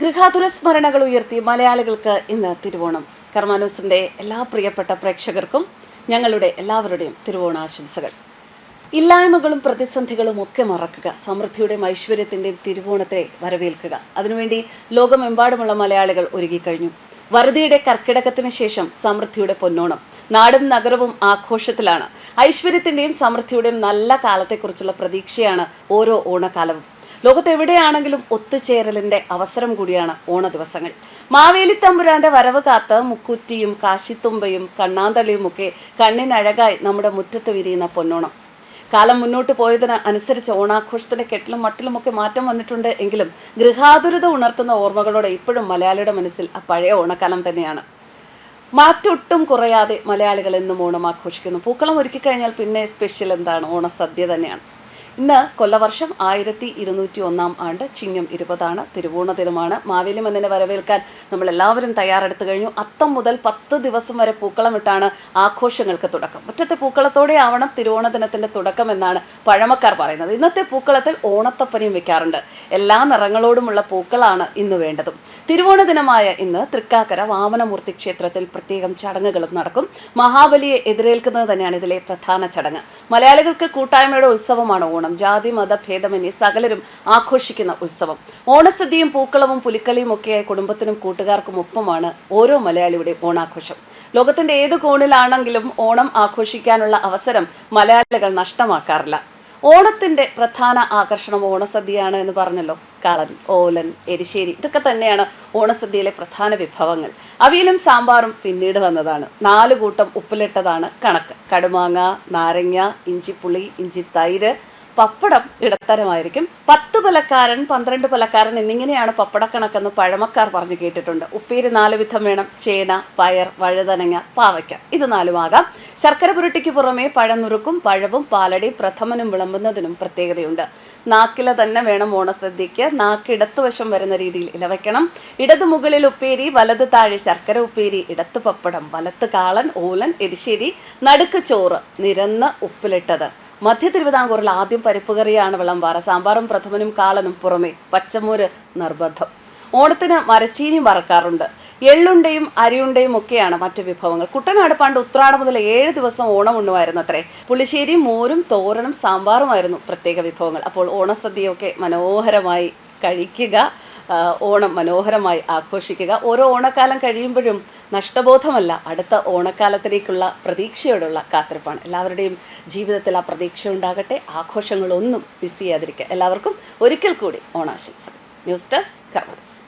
ഗൃഹാതുര സ്മരണകൾ ഉയർത്തി മലയാളികൾക്ക് ഇന്ന് തിരുവോണം. കർമാനൂസിന്റെ എല്ലാ പ്രിയപ്പെട്ട പ്രേക്ഷകർക്കും ഞങ്ങളുടെ എല്ലാവരുടെയും തിരുവോണാശംസകൾ ഇല്ലായ്മകളും പ്രതിസന്ധികളും ഒക്കെ മറക്കുക സമൃദ്ധിയുടെയും ഐശ്വര്യത്തിന്റെയും തിരുവോണത്തെ വരവേൽക്കുക. അതിനുവേണ്ടി ലോകമെമ്പാടുമുള്ള മലയാളികൾ ഒരുങ്ങിക്കഴിഞ്ഞു. വറുതിയുടെ കർക്കിടകത്തിന് ശേഷം സമൃദ്ധിയുടെ പൊന്നോണം. നാടും നഗരവും ആഘോഷത്തിലാണ്. ഐശ്വര്യത്തിന്റെയും സമൃദ്ധിയുടെയും നല്ല കാലത്തെക്കുറിച്ചുള്ള പ്രതീക്ഷയാണ് ഓരോ ഓണക്കാലവും. ലോകത്തെവിടെയാണെങ്കിലും ഒത്തുചേരലിന്റെ അവസരം കൂടിയാണ് ഓണ ദിവസങ്ങൾ മാവേലി തമ്പുരാന്റെ വരവ് കാത്ത് മുക്കുറ്റിയും കാശിത്തുമ്പയും കണ്ണാന്തളിയും ഒക്കെ കണ്ണിനഴകായി നമ്മുടെ മുറ്റത്ത് വിരിയുന്ന പൊന്നോണം. കാലം മുന്നോട്ട് പോയതിന് അനുസരിച്ച് ഓണാഘോഷത്തിന്റെ കെട്ടിലും മട്ടിലുമൊക്കെ മാറ്റം വന്നിട്ടുണ്ട് എങ്കിലും ഗൃഹാതുരത ഉണർത്തുന്ന ഓർമ്മകളോടെ ഇപ്പോഴും മലയാളിയുടെ മനസ്സിൽ ആ പഴയ ഓണക്കാലം തന്നെയാണ്. മാറ്റൊട്ടും കുറയാതെ മലയാളികൾ എന്നും ഓണം ആഘോഷിക്കുന്നു. പൂക്കളം ഒരുക്കി കഴിഞ്ഞാൽ പിന്നെ സ്പെഷ്യൽ എന്താണ്? ഓണസദ്യ തന്നെയാണ്. ഇന്ന് കൊല്ലവർഷം ആയിരത്തി ഇരുന്നൂറ്റി ഒന്നാം ആണ്ട് ചിങ്ങം ഇരുപതാണ് തിരുവോണ ദിനമാണ്. മാവേലി മന്നനെ വരവേൽക്കാൻ നമ്മൾ എല്ലാവരും തയ്യാറെടുത്തു കഴിഞ്ഞു. അത്തം മുതൽ പത്ത് ദിവസം വരെ പൂക്കളമിട്ടാണ് ആഘോഷങ്ങൾക്ക് തുടക്കം. മുറ്റത്തെ പൂക്കളത്തോടെ ആവണം തിരുവോണ ദിനത്തിന്റെ തുടക്കം എന്നാണ് പഴമക്കാർ പറയുന്നത്. ഇന്നത്തെ പൂക്കളത്തിൽ ഓണത്തപ്പനയും വെക്കാറുണ്ട്. എല്ലാ നിറങ്ങളോടുമുള്ള പൂക്കളാണ് ഇന്ന് വേണ്ടതും. തിരുവോണ ദിനമായ ഇന്ന് തൃക്കാക്കര വാമനമൂർത്തി ക്ഷേത്രത്തിൽ പ്രത്യേകം ചടങ്ങുകളും നടക്കും. മഹാബലിയെ എതിരേൽക്കുന്നത് തന്നെയാണ് ഇതിലെ പ്രധാന ചടങ്ങ്. മലയാളികൾക്ക് കൂട്ടായ്മയുടെ ഉത്സവമാണ് ഓണം. ജാതി മത ഭേദമന്യേ സകലരും ആഘോഷിക്കുന്ന ഉത്സവം. ഓണസദ്യയും പൂക്കളവും പുലിക്കളിയും ഒക്കെയായ കുടുംബത്തിനും കൂട്ടുകാർക്കും ഒപ്പമാണ് ഓരോ മലയാളിയുടെയും ഓണാഘോഷം. ലോകത്തിന്റെ ഏത് കോണിലാണെങ്കിലും ഓണം ആഘോഷിക്കാനുള്ള അവസരം മലയാളികൾ നഷ്ടമാക്കാറില്ല. ഓണത്തിന്റെ പ്രധാന ആകർഷണം ഓണസദ്യയാണ് എന്ന് പറഞ്ഞല്ലോ. കളൻ ഓലൻ എരിശ്ശേരി ഇതൊക്കെ തന്നെയാണ് ഓണസദ്യയിലെ പ്രധാന വിഭവങ്ങൾ. അവിയലും സാമ്പാറും പിന്നീട് വന്നതാണ്. നാല് കൂട്ടം ഉപ്പിലിട്ടതാണ് കണക്ക്. കടുമാങ്ങ നാരങ്ങ ഇഞ്ചിപ്പുളി ഇഞ്ചി തൈര് പപ്പടം ഇടത്തരമായിരിക്കും. പത്ത് പലക്കാരൻ പന്ത്രണ്ട് പലക്കാരൻ എന്നിങ്ങനെയാണ് പപ്പടക്കണക്കെന്ന് പഴമക്കാർ പറഞ്ഞു കേട്ടിട്ടുണ്ട്. ഉപ്പേരി നാല് വിധം വേണം. ചേന പയർ വഴുതനങ്ങ പാവയ്ക്ക. ഇത് നാലുമാകാം ശർക്കര പുരട്ടിക്ക് പുറമെ പഴനുറുക്കും പഴവും പാലടി പ്രഥമനും വിളമ്പുന്നതിനും പ്രത്യേകതയുണ്ട്. നാക്കില തന്നെ വേണം ഓണസദ്യക്ക് നാക്കിടത്തുവശം വരുന്ന രീതിയിൽ ഇലവയ്ക്കണം. ഇടത് മുകളിൽ ഉപ്പേരി വലത് താഴെ ശർക്കര ഉപ്പേരി ഇടത്ത് പപ്പടം വലത്ത് കാളൻ ഓലൻ എരിശ്ശേരി നടുക്ക് ചോറ് നിരന്ന് ഉപ്പിലിട്ടത്. മധ്യ തിരുവിതാംകൂറിൽ ആദ്യം പരിപ്പ് കറിയാണ് വിളമ്പാറ് സാമ്പാറും പ്രഥമനും കാളനും പുറമെ പച്ചമൂര് നിർബന്ധം. ഓണത്തിന് മരച്ചീനി വറക്കാറുണ്ട്. എള്ളുണ്ടയും അരിയുണ്ടയും ഒക്കെയാണ് മറ്റു വിഭവങ്ങൾ. കുട്ടനാട് പണ്ട് ഉത്രാടം മുതൽ ഏഴ് ദിവസം ഓണം ഉണ്ണുമായിരുന്നു അത്രേ പുളിശ്ശേരിയും മോരും തോരനും സാമ്പാറുമായിരുന്നു പ്രത്യേക വിഭവങ്ങൾ. അപ്പോൾ ഓണസദ്യയൊക്കെ മനോഹരമായി കഴിക്കുക ഓണം മനോഹരമായി ആഘോഷിക്കുക. ഓരോ ഓണക്കാലം കഴിയുമ്പോഴും നഷ്ടബോധമല്ല അടുത്ത ഓണക്കാലത്തിലേക്കുള്ള പ്രതീക്ഷയോടുള്ള കാത്തിരിപ്പാണ്. എല്ലാവരുടെയും ജീവിതത്തിൽ ആ പ്രതീക്ഷ ഉണ്ടാകട്ടെ. ആഘോഷങ്ങളൊന്നും മിസ് ചെയ്യാതിരിക്കുക. എല്ലാവർക്കും ഒരിക്കൽ കൂടി ഓണാശംസ ന്യൂസ് ഡെസ്ക് കർമ്മസ്